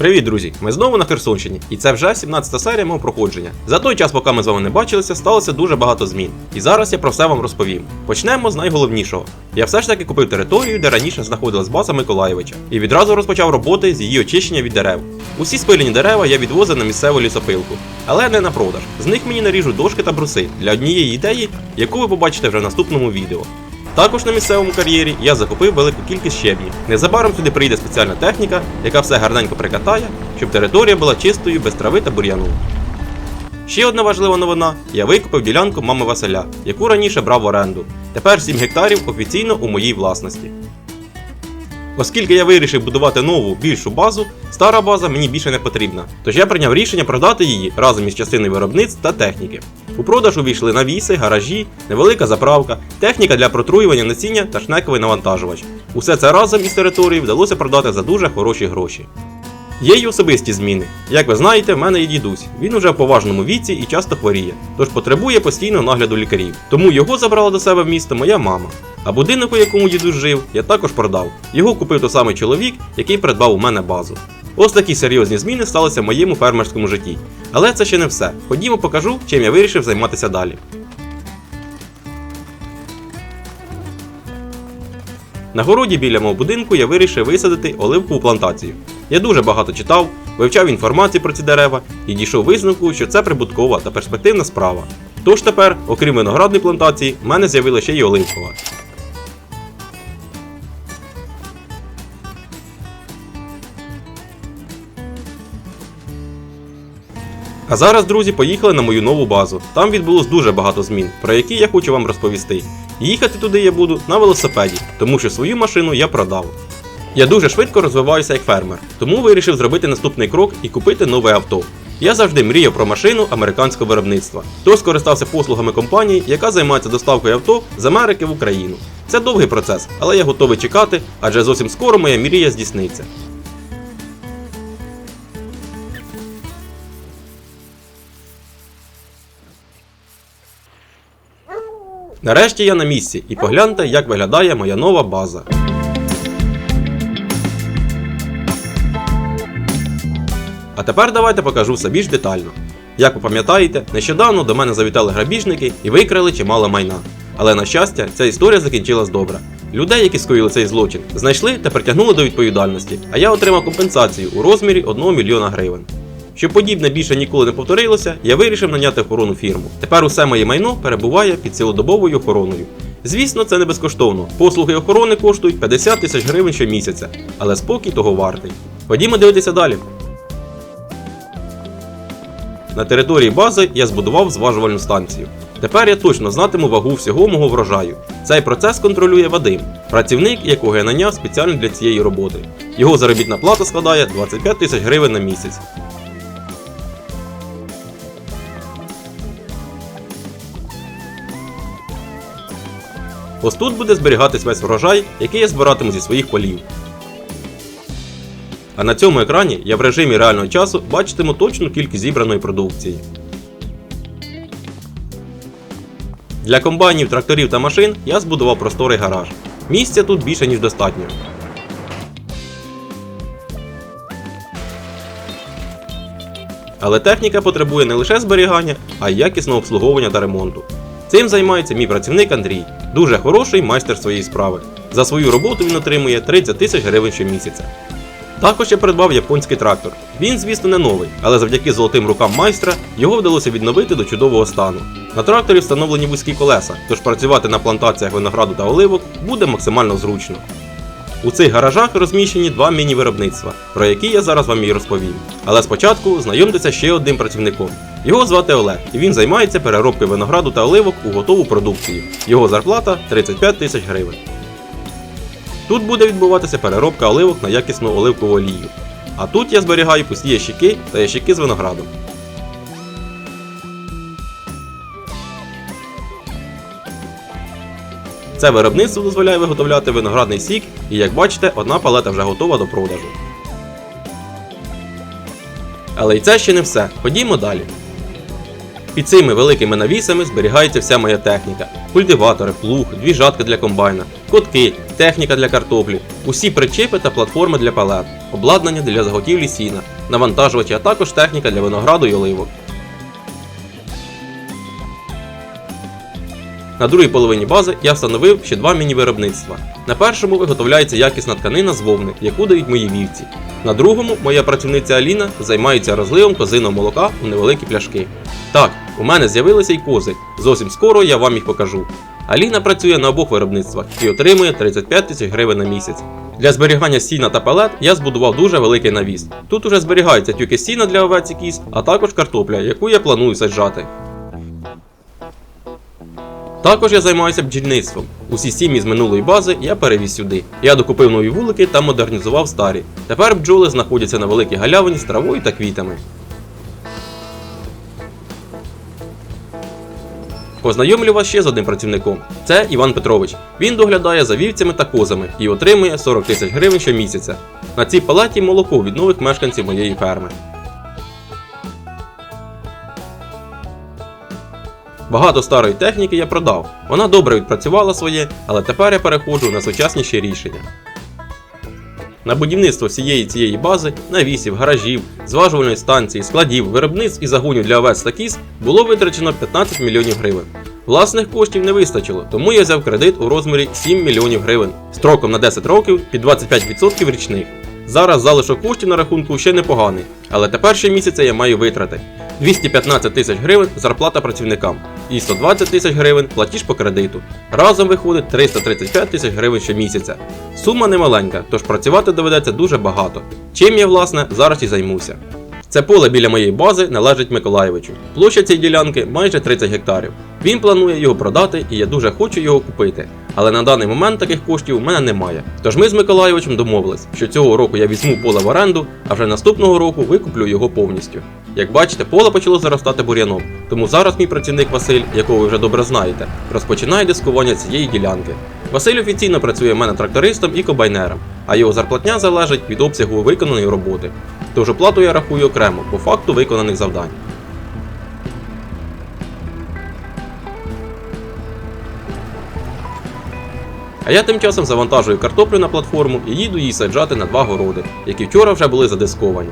Привіт, друзі! Ми знову на Херсонщині, і це вже 17 серія мого проходження. За той час, поки ми з вами не бачилися, сталося дуже багато змін. І зараз я про все вам розповім. Почнемо з найголовнішого. Я все ж таки купив територію, де раніше знаходилась база Миколаєвича, і відразу розпочав роботи з її очищення від дерев. Усі спилені дерева я відвозив на місцеву лісопилку, але не на продаж. З них мені наріжуть дошки та бруси для однієї ідеї, яку ви побачите вже в наступному відео. Також на місцевому кар'єрі я закупив велику кількість щебнів. Незабаром сюди прийде спеціальна техніка, яка все гарненько прикатає, щоб територія була чистою, без трави та бур'яну. Ще одна важлива новина: я викупив ділянку мами Василя, яку раніше брав в оренду. Тепер 7 гектарів офіційно у моїй власності. Оскільки я вирішив будувати нову більшу базу, стара база мені більше не потрібна. Тож я прийняв рішення продати її разом із частиною виробництв та техніки. У продаж увійшли навіси, гаражі, невелика заправка, техніка для протруювання насіння та шнековий навантажувач. Усе це разом із території вдалося продати за дуже хороші гроші. Є й особисті зміни. Як ви знаєте, в мене є дідусь. Він уже в поважному віці і часто хворіє, тож потребує постійного нагляду лікарів. Тому його забрала до себе в місто моя мама. А будинок, у якому дідусь жив, я також продав. Його купив той самий чоловік, який придбав у мене базу. Ось такі серйозні зміни сталися в моєму фермерському житті. Але це ще не все. Ходімо покажу, чим я вирішив займатися далі. На городі біля мого будинку я вирішив висадити оливкову плантацію. Я дуже багато читав, вивчав інформацію про ці дерева і дійшов висновку, що це прибуткова та перспективна справа. Тож тепер, окрім виноградної плантації, в мене з'явилася ще й оливкова. А зараз, друзі, поїхали на мою нову базу. Там відбулось дуже багато змін, про які я хочу вам розповісти. Їхати туди я буду на велосипеді, тому що свою машину я продав. Я дуже швидко розвиваюся як фермер, тому вирішив зробити наступний крок і купити нове авто. Я завжди мріяв про машину американського виробництва, тож скористався послугами компанії, яка займається доставкою авто з Америки в Україну. Це довгий процес, але я готовий чекати, адже зовсім скоро моя мрія здійсниться. Нарешті я на місці і погляньте, як виглядає моя нова база. А тепер давайте покажу все більш детально. Як ви пам'ятаєте, нещодавно до мене завітали грабіжники і викрали чимало майна. Але на щастя, ця історія закінчилась добре. Людей, які скоїли цей злочин, знайшли та притягнули до відповідальності, а я отримав компенсацію у розмірі 1 мільйона гривень. Щоб подібне більше ніколи не повторилося, я вирішив наняти охоронну фірму. Тепер усе моє майно перебуває під цілодобовою охороною. Звісно, це не безкоштовно. Послуги охорони коштують 50 тисяч гривень щомісяця, але спокій того вартий. Ходімо дивитися далі. На території бази я збудував зважувальну станцію. Тепер я точно знатиму вагу всього мого врожаю. Цей процес контролює Вадим, працівник, якого я наняв спеціально для цієї роботи. Його заробітна плата складає 25 тисяч гривень на місяць. Ось тут буде зберігатись весь врожай, який я збиратиму зі своїх полів. А на цьому екрані я в режимі реального часу бачитиму точну кількість зібраної продукції. Для комбайнів, тракторів та машин я збудував просторий гараж. Місця тут більше, ніж достатньо. Але техніка потребує не лише зберігання, а й якісного обслуговування та ремонту. Цим займається мій працівник Андрій, дуже хороший майстер своєї справи. За свою роботу він отримує 30 тисяч гривень щомісяця. Також я придбав японський трактор. Він, звісно, не новий, але завдяки золотим рукам майстра його вдалося відновити до чудового стану. На тракторі встановлені вузькі колеса, тож працювати на плантаціях винограду та оливок буде максимально зручно. У цих гаражах розміщені два міні-виробництва, про які я зараз вам і розповім. Але спочатку знайомтеся ще одним працівником. Його звати Олег, і він займається переробкою винограду та оливок у готову продукцію. Його зарплата 35 тисяч гривень. Тут буде відбуватися переробка оливок на якісну оливкову олію. А тут я зберігаю пусті ящики та ящики з виноградом. Це виробництво дозволяє виготовляти виноградний сік, і як бачите, одна палета вже готова до продажу. Але й це ще не все. Ходімо далі. Під цими великими навісами зберігається вся моя техніка: культиватори, плуг, дві жатки для комбайна, котки, техніка для картоплі, усі причепи та платформи для палет, обладнання для заготівлі сіна, навантажувачі, а також техніка для винограду й оливок. На другій половині бази я встановив ще два міні-виробництва. На першому виготовляється якісна тканина з вовни, яку дають мої вівці. На другому моя працівниця Аліна займається розливом козиного молока у невеликі пляшки. Так, у мене з'явилися й кози. Зовсім скоро я вам їх покажу. Аліна працює на обох виробництвах і отримує 35 тисяч гривень на місяць. Для зберігання сіна та палет я збудував дуже великий навіс. Тут уже зберігаються тюки сіна для овець і кіз, а також картопля, яку я планую саджати. Також я займаюся бджільництвом. Усі сім'ї з минулої бази я перевіз сюди. Я докупив нові вулики та модернізував старі. Тепер бджоли знаходяться на великій галявині з травою та квітами. Познайомлю вас ще з одним працівником. Це Іван Петрович. Він доглядає за вівцями та козами і отримує 40 тисяч гривень щомісяця. На цій палаті молоко від нових мешканців моєї ферми. Багато старої техніки я продав. Вона добре відпрацювала своє, але тепер я переходжу на сучасніші рішення. На будівництво всієї цієї бази, навісів, гаражів, зважувальної станції, складів, виробництв і загонів для овець та кіз було витрачено 15 мільйонів гривень. Власних коштів не вистачило, тому я взяв кредит у розмірі 7 мільйонів гривень строком на 10 років під 25% річних. Зараз залишок коштів на рахунку ще непоганий, але тепер ще місяця я маю витрати. 215 тисяч гривень зарплата працівникам і 120 тисяч гривень платіж по кредиту. Разом виходить 335 тисяч гривень щомісяця. Сума немаленька, тож працювати доведеться дуже багато. Чим я, власне, зараз і займуся. Це поле біля моєї бази належить Миколаєвичу. Площа цієї ділянки майже 30 гектарів. Він планує його продати, і я дуже хочу його купити. Але на даний момент таких коштів у мене немає. Тож ми з Миколаєвичем домовились, що цього року я візьму поле в оренду, а вже наступного року викуплю його повністю. Як бачите, поле почало заростати бур'яном, тому зараз мій працівник Василь, якого ви вже добре знаєте, розпочинає дискування цієї ділянки. Василь офіційно працює в мене трактористом і комбайнером, а його зарплатня залежить від обсягу виконаної роботи. Тож оплату я рахую окремо по факту виконаних завдань. А я тим часом завантажую картоплю на платформу і їду її саджати на два городи, які вчора вже були задисковані.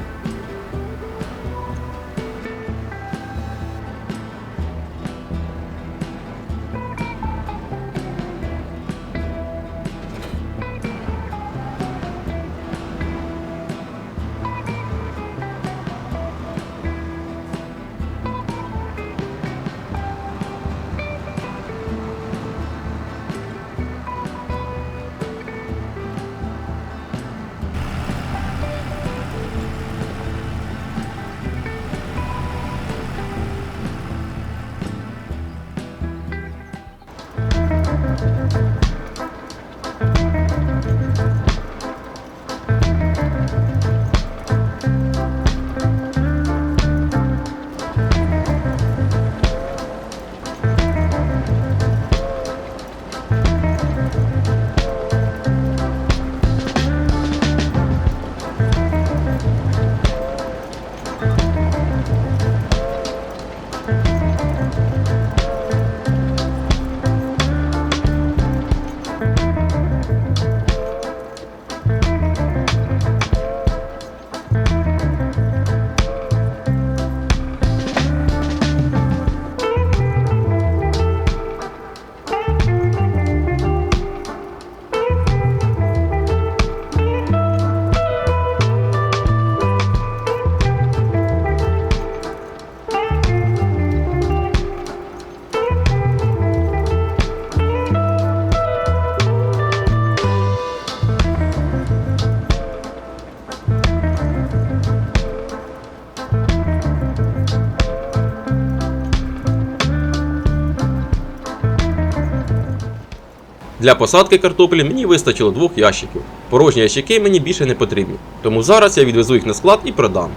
Для посадки картоплі мені вистачило двох ящиків. Порожні ящики мені більше не потрібні, тому зараз я відвезу їх на склад і продам.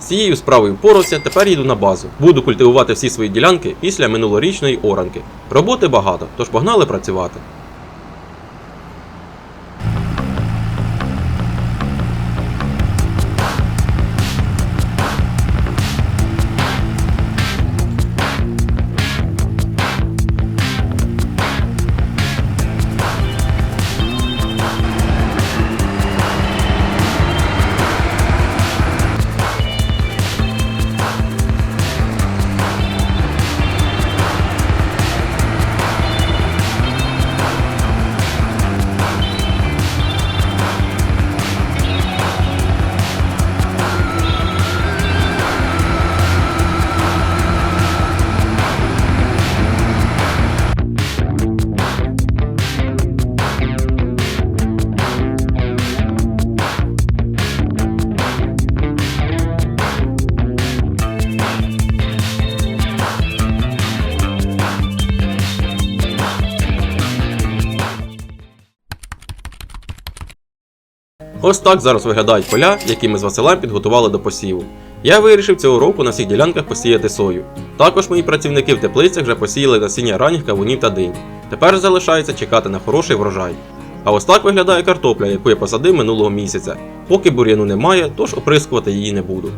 З цією справою впорався, тепер їду на базу. Буду культивувати всі свої ділянки після минулорічної оранки. Роботи багато, тож погнали працювати. Ось так зараз виглядають поля, які ми з Василем підготували до посіву. Я вирішив цього року на всіх ділянках посіяти сою. Також мої працівники в теплицях вже посіяли насіння ранніх кавунів та динь. Тепер залишається чекати на хороший врожай. А ось так виглядає картопля, яку я посадив минулого місяця. Поки бур'яну немає, тож оприскувати її не буду.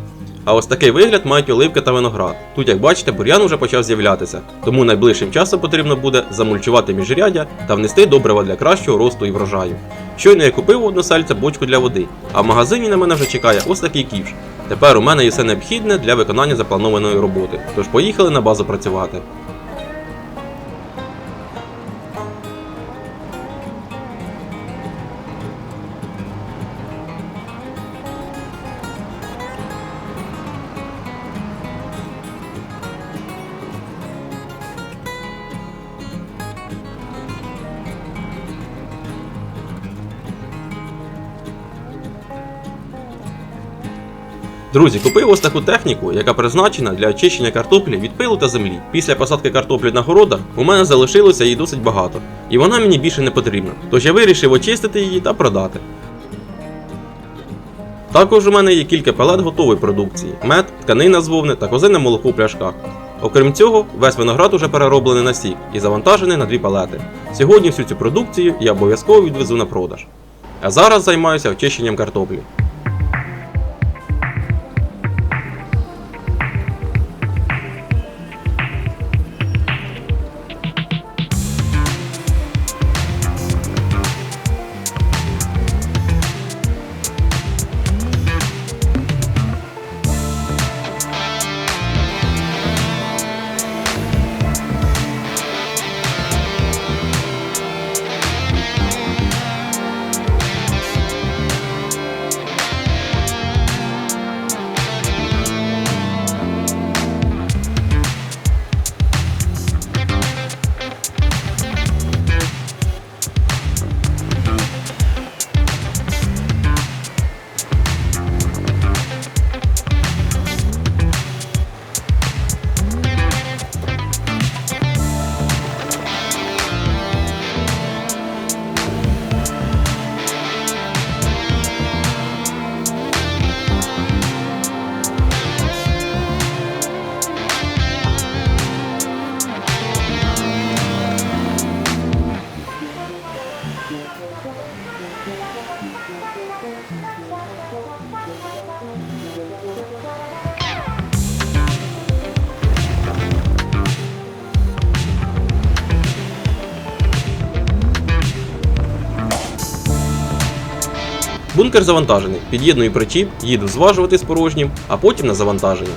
А ось такий вигляд мають оливки та виноград. Тут, як бачите, бур'ян уже почав з'являтися, тому найближчим часом потрібно буде замульчувати міжряддя та внести добрива для кращого росту і врожаю. Щойно я купив у односельця бочку для води, а в магазині на мене вже чекає ось такий ківш. Тепер у мене є все необхідне для виконання запланованої роботи, тож поїхали на базу працювати. Друзі, купив ось таку техніку, яка призначена для очищення картоплі від пилу та землі. Після посадки картоплі на городах у мене залишилося її досить багато, і вона мені більше не потрібна. Тож я вирішив очистити її та продати. Також у мене є кілька палет готової продукції: мед, тканина з вовни та козине молоко в пляшках. Окрім цього, весь виноград уже перероблений на сік і завантажений на дві палети. Сьогодні всю цю продукцію я обов'язково відвезу на продаж. А зараз займаюся очищенням картоплі. Бункер завантажений. Під'єдную причіп, їду зважувати з порожнім, а потім на завантаження.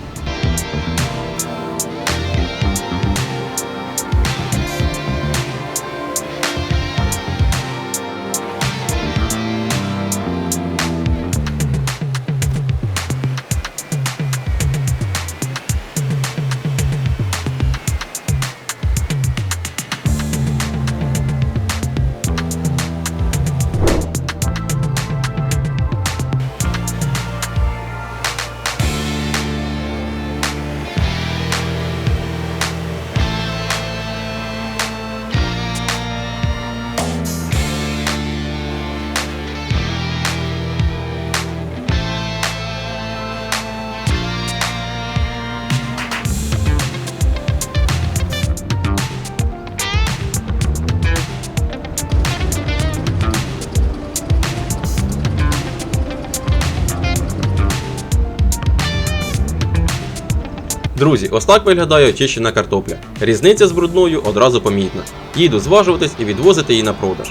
Друзі, ось так виглядає очищена картопля. Різниця з брудною одразу помітна. Їду зважуватись і відвозити її на продаж.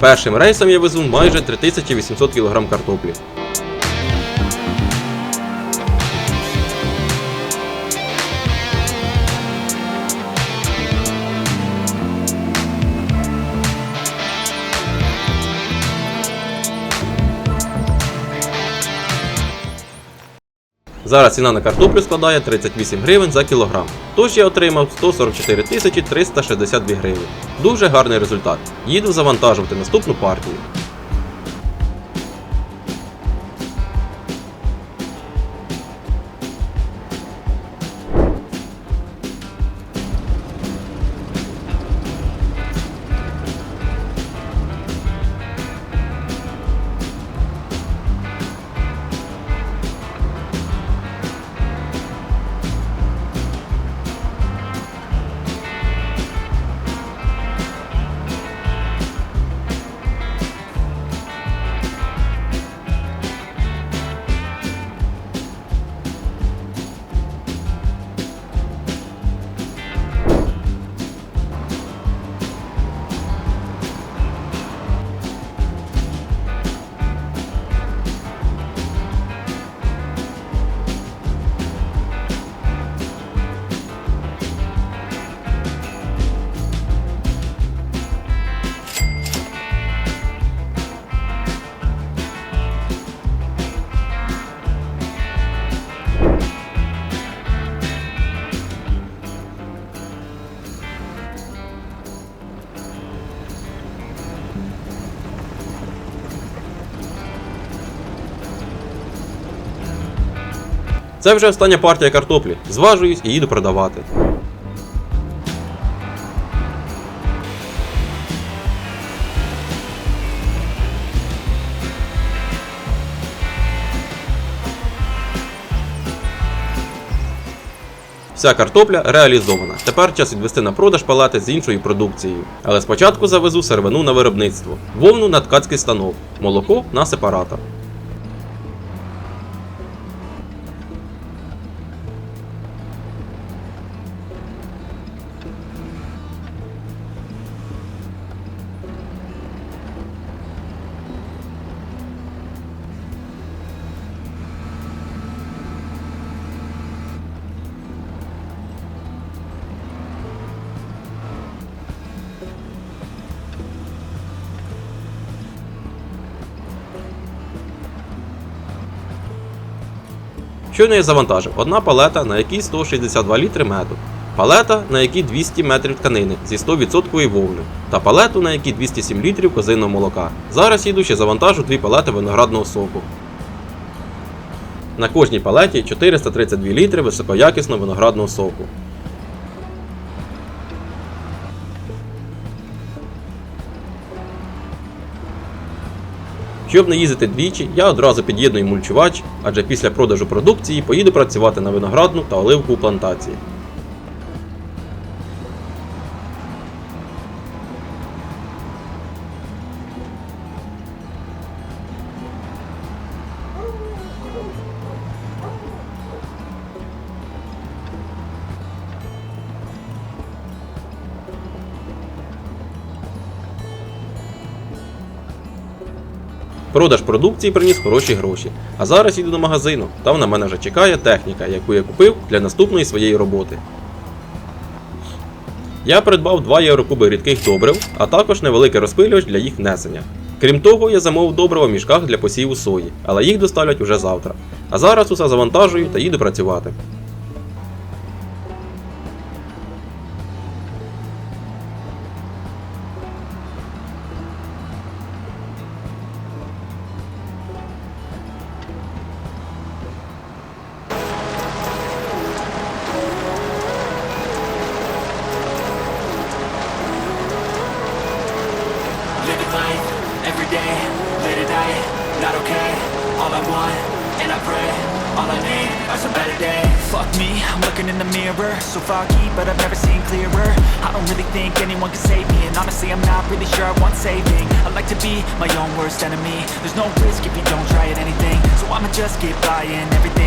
Першим рейсом я везу майже 3800 кг картоплі. Зараз ціна на картоплю складає 38 гривень за кілограм. Тож я отримав 144 тисячі 362 гривні. Дуже гарний результат. Їду завантажувати наступну партію. Це вже остання партія картоплі. Зважуюсь і їду продавати. Вся картопля реалізована. Тепер час відвести на продаж палати з іншою продукцією. Але спочатку завезу сервину на виробництво, вовну на ткацький станок, молоко на сепаратор. Щойно я завантажив одна палета, на якій 162 літри меду, палета, на якій 200 метрів тканини зі 100% вовни, та палету, на якій 207 літрів козиного молока. Зараз їду ще завантажу дві палети виноградного соку. На кожній палеті 432 літри високоякісного виноградного соку. Щоб не їздити двічі, я одразу під'єдную мульчувач, адже після продажу продукції поїду працювати на виноградну та оливкову плантації. Продаж продукції приніс хороші гроші. А зараз їду до магазину. Там на мене вже чекає техніка, яку я купив для наступної своєї роботи. Я придбав 2 єврокуби рідких добрив, а також невеликий розпилювач для їх внесення. Крім того, я замовив добрива в мішках для посіву сої, але їх доставлять уже завтра. А зараз усе завантажую та їду працювати.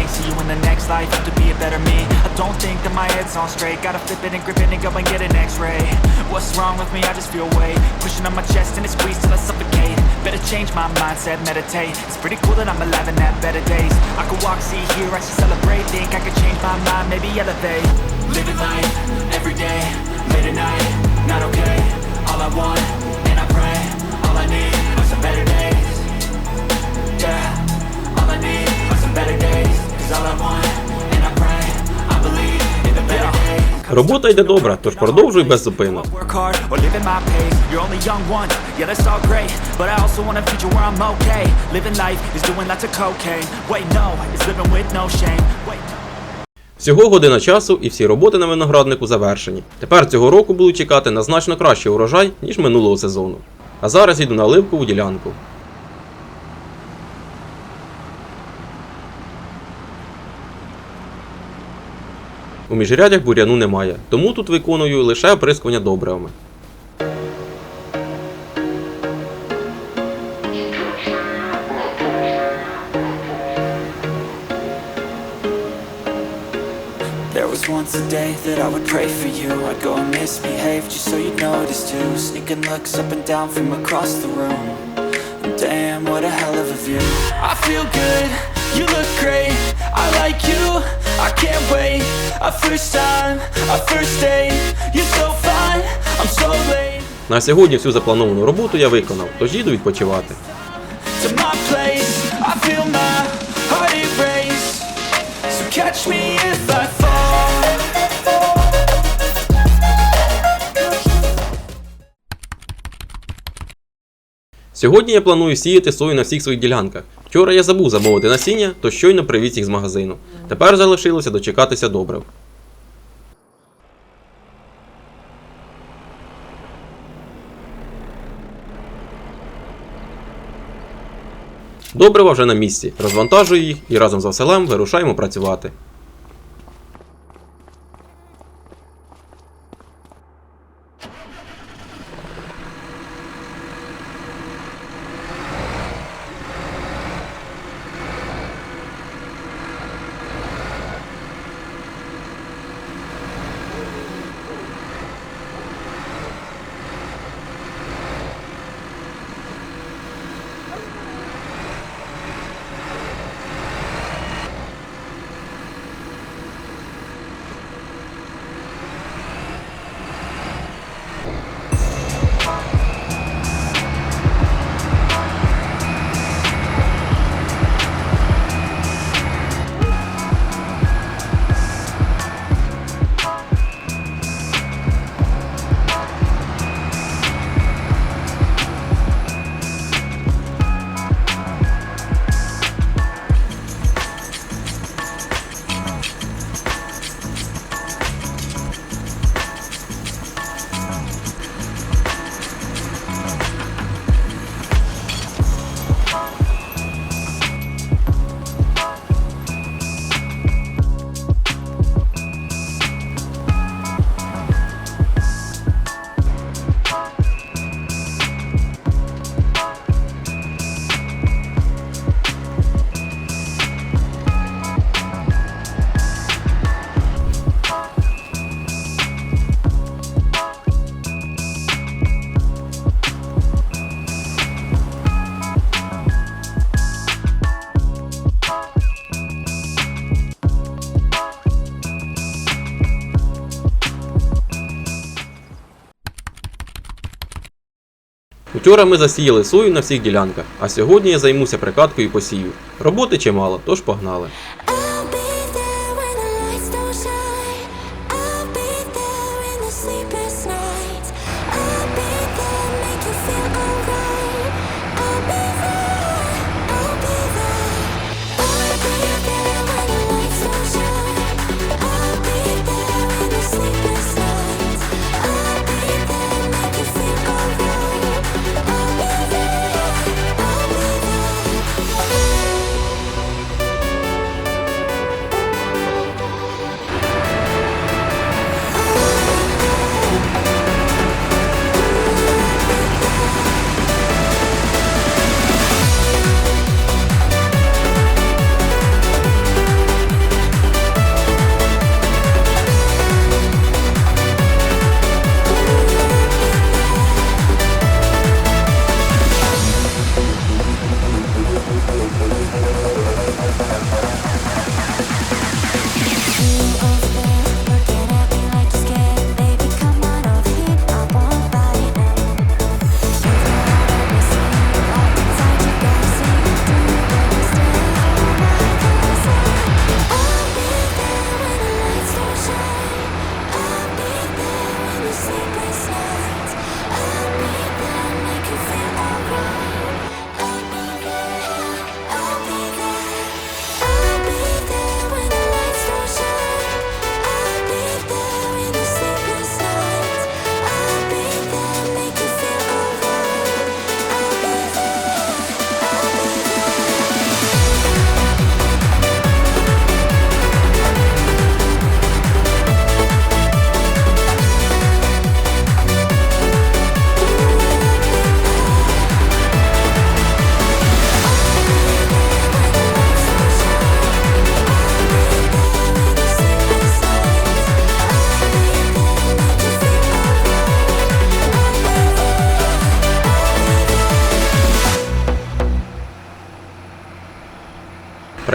See you in the next life, have to be a better me. I don't think that my head's on straight, gotta flip it and grip it and go and get an X-ray. What's wrong with me? I just feel weight pushing on my chest and it squeezes till I suffocate. Better change my mindset, meditate. It's pretty cool that I'm alive and have better days. I could walk, see, hear, I should celebrate. Think I could change my mind, maybe elevate. Living life every day, late at night, not okay. All I want, it's living with no shame. Wait, no. Всього година часу і всі роботи на винограднику завершені. Тепер цього року буду чекати на значно кращий урожай, ніж минулого сезону. А зараз йду на оливкову ділянку. У міжрядях буряну немає, тому тут виконую лише оприскування добривами. There once a day that I would pray for you. I'd go and misbehave just so you'd notice too. Sneaking looks up and down from across the room. And damn, what a hell of a view. I feel good, you look great. I like you, I can't wait. Our first time, our first date. You're so fine, I'm so late. На сьогодні всю заплановану роботу я виконав, тож їду відпочивати. To my place, I feel my heart erase. So catch me if I Сьогодні я планую сіяти сою на всіх своїх ділянках. Вчора я забув замовити насіння, то щойно привіз їх з магазину. Тепер залишилося дочекатися добрив. Добрива вже на місці. Розвантажую їх і разом з Василем вирушаємо працювати. Вчора ми засіяли сою на всіх ділянках, а сьогодні я займуся прикаткою посію. Роботи чимало, тож погнали.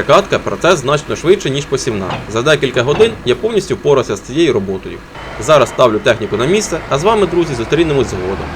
Перекатка процес значно швидше, ніж посівна. За декілька годин я повністю впорався з цією роботою. Зараз ставлю техніку на місце, а з вами, друзі, зустрінемось згодом.